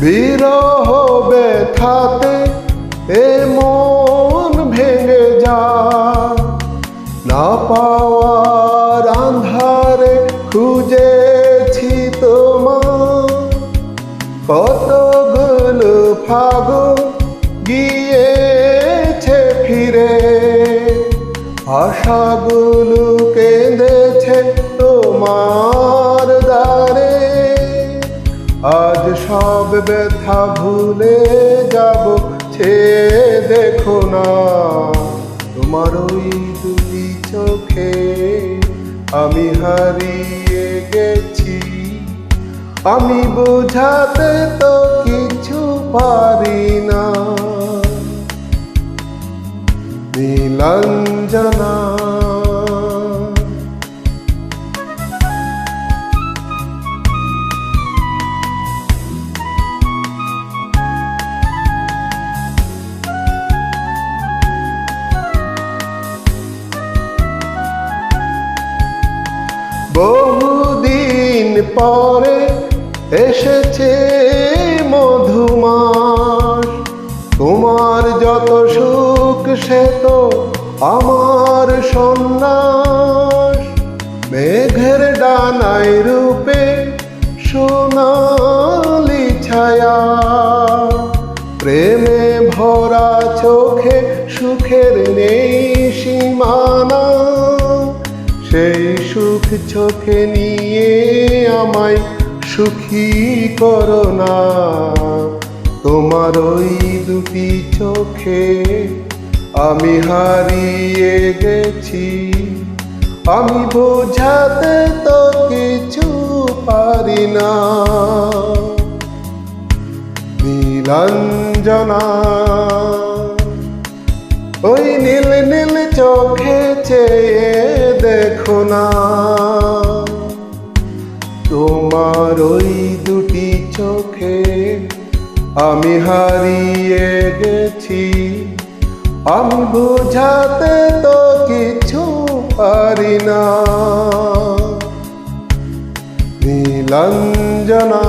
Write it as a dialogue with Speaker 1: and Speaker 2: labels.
Speaker 1: বিরহ ব্যথাতে এ মন ভেঙে যা না পাওয়ার আন্ধারে খুঁজেছি তোমার কতগুলো ফাগুন গিয়েছে ফিরে। আশাগুলো ব্যথা ভুলে যাব ছে দেখো না। তোমার ওই দুটি চোখে আমি হারিয়ে গেছি। আমি বোঝাতে তো কিছু পারি না। নীলাঞ্জনা পরে এসেছে মধুমাস তোমার যত সুখ, সে তো আমার সন্ন্যাস। মেঘের ডানাই রূপে সোনালি ছায়া। প্রেমে ভরা চোখে সুখের নেই চোখে নিয়ে আমায় সুখী করো না। তোমার ওই দুটি চোখে আমি হারিয়ে গেছি। আমি বোঝাতে তো কিছু পারি না। নীলাঞ্জনা, ওই নীল নীল চোখে চেয়ে দেখো না। তোমার ওই দুটি চোখে আমি হারিয়ে গেছি। আমি বোঝাতে তো কিছু পারি না। নীলাঞ্জনা